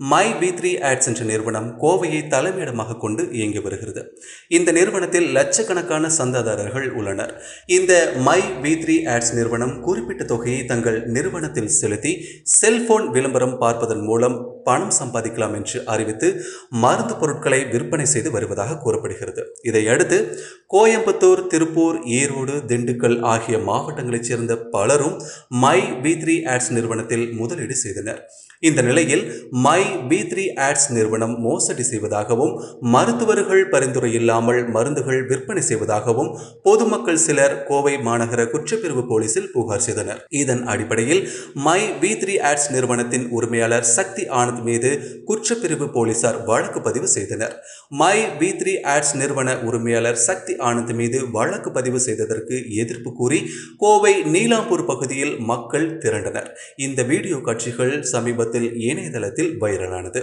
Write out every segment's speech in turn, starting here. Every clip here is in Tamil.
மை வி த்ரீ ஆட்ஸ் என்ற நிறுவனம் கோவையை தலைமையிடமாக கொண்டு இயங்கி வருகிறது. இந்த நிறுவனத்தில் லட்சக்கணக்கான சந்தாதாரர்கள் உள்ளனர். இந்த மை வி த்ரீ ஆட்ஸ் நிறுவனம் குறிப்பிட்ட தொகையை தங்கள் நிறுவனத்தில் செலுத்தி செல்போன் விளம்பரம் பார்ப்பதன் மூலம் பணம் சம்பாதிக்கலாம் என்று அறிவித்து மருந்து பொருட்களை விற்பனை செய்து வருவதாக கூறப்படுகிறது. இதையடுத்து கோயம்புத்தூர் திருப்பூர் ஈரோடு திண்டுக்கல் ஆகிய மாவட்டங்களைச் சேர்ந்த பலரும் மை வி த்ரீ ஆட்ஸ் நிறுவனத்தில் முதலீடு செய்தனர். இந்த நிலையில் மை பி த்ரீ ஆட்ஸ் நிறுவனம் மோசடி செய்வதாகவும் மருத்துவர்கள் பரிந்துரை இல்லாமல் மருந்துகள் விற்பனை செய்வதாகவும் பொதுமக்கள் சிலர் கோவை மாநகர குற்றப்பிரிவு போலீசில் புகார் செய்தனர். இதன் அடிப்படையில் மை பி த்ரீ ஆட்ஸ் நிறுவனத்தின் உரிமையாளர் சக்தி ஆனந்த் மீது குற்றப்பிரிவு போலீசார் வழக்கு பதிவு செய்தனர். மை பி த்ரீ ஆட்ஸ் நிறுவன உரிமையாளர் சக்தி ஆனந்த் மீது வழக்கு பதிவு செய்ததற்கு எதிர்ப்பு கூறி கோவை நீலாம்பூர் பகுதியில் மக்கள் திரண்டனர். இந்த வீடியோ காட்சிகள் சமீபத்தில் இணையதளத்தில் வைரலானது.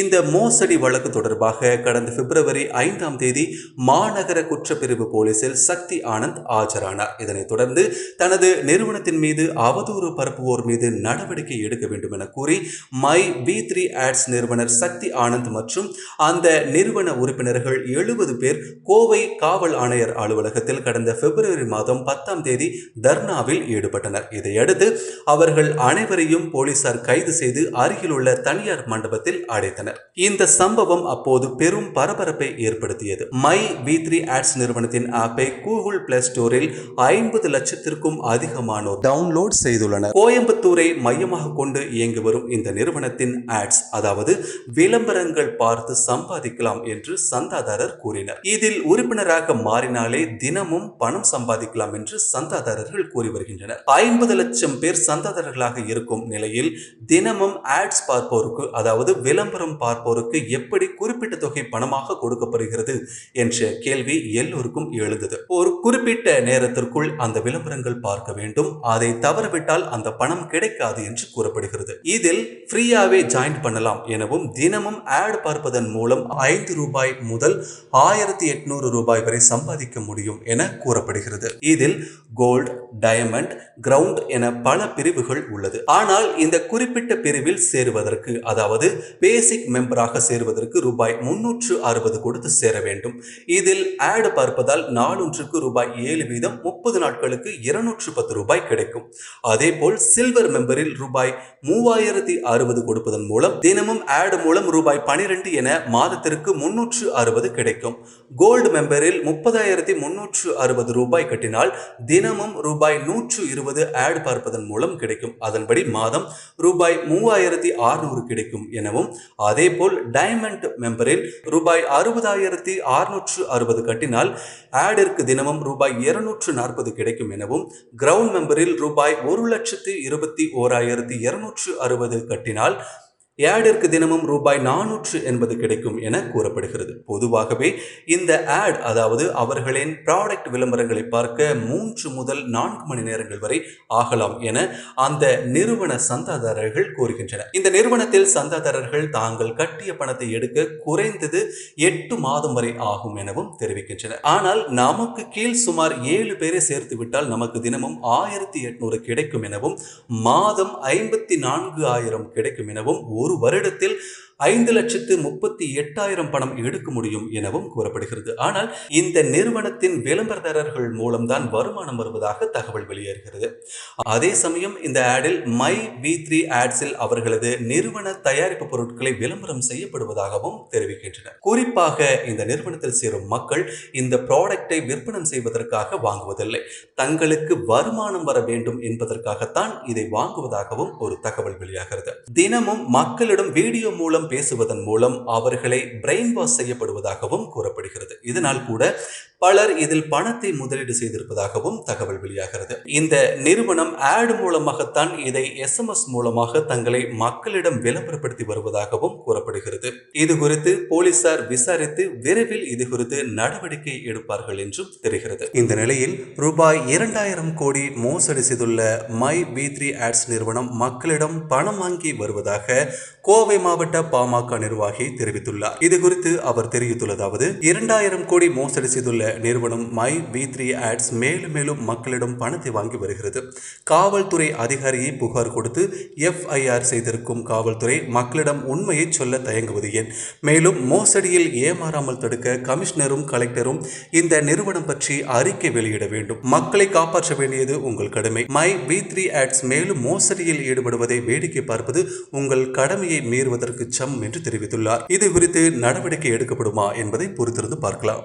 இந்த மோசடி வழக்கு தொடர்பாக கடந்த பிப்ரவரி ஐந்தாம் தேதி மாநகர குற்றப்பிரிவு போலீசில் சக்தி ஆனந்த் ஆஜரானார். இதனைத் தொடர்ந்து தனது நிறுவனத்தின் மீது அவதூறு பரப்புவோர் மீது நடவடிக்கை எடுக்க வேண்டும் என கூறி மை பி த்ரீ ஆட்ஸ் நிறுவனர் சக்தி ஆனந்த் மற்றும் அந்த நிறுவன உறுப்பினர்கள் எழுபது பேர் கோவை காவல் ஆணையர் அலுவலகத்தில் கடந்த பிப்ரவரி மாதம் பத்தாம் தேதி தர்ணாவில் ஈடுபட்டனர். இதையடுத்து அவர்கள் அனைவரையும் போலீசார் கைது செய்து அருகிலுள்ள தனியார் மண்டபத்தில் அடைத்தனர் இந்த சம்பவம் அப்போது பெரும் பரபரப்பை ஏற்படுத்தியது. மை வி த்ரீ ஆட்ஸ் நிறுவனத்தின் ஆப்பை கூகுள் பிளே ஸ்டோரில் ஐம்பது லட்சத்திற்கும் அதிகமானோர் டவுன்லோட் செய்துள்ளனர். கோயம்புத்தூரை மையமாக கொண்டு இயங்கி வரும் இந்த நிறுவனத்தின் ஆட்ஸ் அதாவது விளம்பரங்கள் பார்த்து சம்பாதிக்கலாம் என்று சந்தாதாரர் கூறினர். இதில் உறுப்பினராக மாறினாலே தினமும் பணம் சம்பாதிக்கலாம் என்று சந்தாதாரர்கள் கூறி வருகின்றனர். ஐம்பது லட்சம் பேர் சந்தாதாரர்களாக இருக்கும் நிலையில் தினமும் ஆட்ஸ் பார்ப்போருக்கு அதாவது விளம்பரம் பார்ப்போருக்கு எப்படி குறிப்பிட்ட தொகை பணமாக கொடுக்கப்படுகிறது என்ற கேள்வி எல்லோருக்கும் எழுந்தது. ஒரு குறிப்பிட்ட நேரத்திற்குள் அந்த விளம்பரங்கள் பார்க்க வேண்டும். அதை தவறவிட்டால் அந்த பணம் கிடைக்காது என்று கூறப்படுகிறது. இதில் ஃப்ரீயாவே ஜாயின் பண்ணலாம் எனவும் தினமும் ஆட் பார்ப்பதன் மூலம் ஐந்து ரூபாய் முதல் ஆயிரத்தி எட்நூறு ரூபாய் வரை சம்பாதிக்க முடியும் என கூறப்படுகிறது. இதில் கோல்ட் டயமண்ட் கிரவுண்ட் என பல பிரிவுகள் உள்ளது. ஆனால் இந்த குறிப்பிட்ட பிரிவில் சேருவதற்கு அதாவது பேசிக் மெம்பராக சேருவதற்கு ரூபாய் முன்னூற்று அறுபது கொடுத்து சேர வேண்டும். இதில் ஆடு பார்ப்பதால் நாளொன்றுக்கு ரூபாய் ஏழு வீதம் முப்பது நாட்களுக்கு இருநூற்று பத்து ரூபாய் கிடைக்கும். அதேபோல் சில்வர் மெம்பரில் ரூபாய் மூவாயிரத்தி அறுபது கொடுப்பதன் மூலம் தினமும் ஆடு மூலம் ரூபாய் பனிரெண்டு என மாதத்திற்கு முன்னூற்று அறுபது கிடைக்கும். கோல்டு மெம்பரில் முப்பதாயிரத்தி முன்னூற்று அறுபது ரூபாய் கட்டினால் தினமும் ரூபாய் ரூபாய் நூற்று இருபது ஆட் பார்ப்பதன் மூலம் கிடைக்கும். அதன்படி மாதம் ரூபாய் மூவாயிரத்தி அறுநூறு கிடைக்கும் எனவும் அதேபோல் டைமண்ட் மெம்பரில் ரூபாய் அறுபதாயிரத்தி அறுநூற்று அறுபது கட்டினால் ஆடிற்கு தினமும் ரூபாய் இருநூற்று நாற்பது கிடைக்கும் எனவும் கிரவுண்ட் மெம்பரில் ரூபாய் ஒரு லட்சத்து இருபத்தி ஓராயிரத்தி இருநூற்று அறுபது கட்டினால் ஆடிற்கு தினமும் ரூபாய் நானூற்று எண்பது கிடைக்கும் என கூறப்படுகிறது. பொதுவாகவே இந்த ஆட் அதாவது அவர்களின் ப்ராடக்ட் விளம்பரங்களை பார்க்க மூன்று முதல் நான்கு மணி நேரங்கள் வரை ஆகலாம் என அந்த நிறுவன சந்தாதாரர்கள் கூறுகின்றனர். இந்த நிறுவனத்தில் சந்தாதாரர்கள் தாங்கள் கட்டிய பணத்தை எடுக்க குறைந்தது எட்டு மாதம் வரை ஆகும் எனவும் தெரிவிக்கின்றனர். ஆனால் நமக்கு கீழ் சுமார் ஏழு பேரை சேர்த்து விட்டால் நமக்கு தினமும் ஆயிரத்தி எட்நூறு கிடைக்கும் எனவும் மாதம் ஐம்பத்தி நான்கு ஆயிரம் கிடைக்கும் எனவும் ஒரு வருடத்தில் ஐந்து லட்சத்து முப்பத்தி எட்டாயிரம் பணம் எடுக்க முடியும் எனவும் கூறப்படுகிறது. ஆனால் இந்த நிறுவனத்தின் விளம்பரதாரர்கள் மூலம்தான் வருமானம் வருவதாக தகவல் வெளியேறுகிறது. அதே சமயம் இந்த ஆடில் மை வி த்ரீ ஆட்ஸில் அவர்களது நிறுவன தயாரிப்பு பொருட்களை விளம்பரம் செய்யப்படுவதாகவும் தெரிவிக்கின்றனர். குறிப்பாக இந்த நிறுவனத்தில் சேரும் மக்கள் இந்த ப்ராடக்டை விற்பனம் செய்வதற்காக வாங்குவதில்லை. தங்களுக்கு வருமானம் வர வேண்டும் என்பதற்காகத்தான் இதை வாங்குவதாகவும் ஒரு தகவல் வெளியாகிறது. தினமும் மக்களிடம் வீடியோ மூலம் பேசுவதன் மூலம் அவர்களை பிரெயின் வாஷ் செய்யப்படுவதாகவும் கூறப்படுகிறது. இதனால் கூட பலர் இதில் பணத்தை முதலீடு செய்திருப்பதாகவும் தகவல் வெளியாகிறது. இந்த நிறுவனம் ஆடு மூலமாகத்தான் இதை எஸ்எம்எஸ் மூலமாக தங்களை மக்களிடம் விளம்பரப்படுத்தி வருவதாகவும் கூறப்படுகிறது. இது குறித்து போலீசார் விசாரித்து விரைவில் இது குறித்து நடவடிக்கை எடுப்பார்கள் என்றும் தெரிகிறது. இந்த நிலையில் ரூபாய் இரண்டாயிரம் கோடி மோசடி செய்துள்ள மை பி த்ரீ ஆட்ஸ் நிறுவனம் மக்களிடம் பணம் வாங்கி வருவதாக கோவை மாவட்ட பாமக நிர்வாகி தெரிவித்துள்ளார். இது குறித்து அவர் தெரிவித்துள்ளதாவது இரண்டாயிரம் கோடி மோசடி செய்துள்ள நிறுவனம் மை வி த்ரீ ஆட்ஸ் மேலும் மேலும் மக்களிடம் பணத்தை வாங்கி வருகிறது. காவல்துறை அதிகாரியை புகார் கொடுத்து எஃப்ஐஆர் செய்திருக்கும் காவல்துறை மக்களிடம் உண்மையை சொல்ல தயங்குவது ஏன்? மேலும் மோசடியில் ஏமாறாமல் தடுக்க கமிஷனரும் கலெக்டரும் இந்த நிறுவனம் பற்றி அறிக்கை வெளியிட வேண்டும். மக்களை காப்பாற்ற வேண்டியது உங்கள் கடமை. மை வி த்ரீ ஆட்ஸ் மேலும் மோசடியில் ஈடுபடுவதை வேடிக்கை பார்ப்பது உங்கள் கடமையை மீறுவதற்கு சம் என்று தெரிவித்துள்ளார். இது குறித்து நடவடிக்கை எடுக்கப்படுமா என்பதை பொறுத்திருந்து பார்க்கலாம்.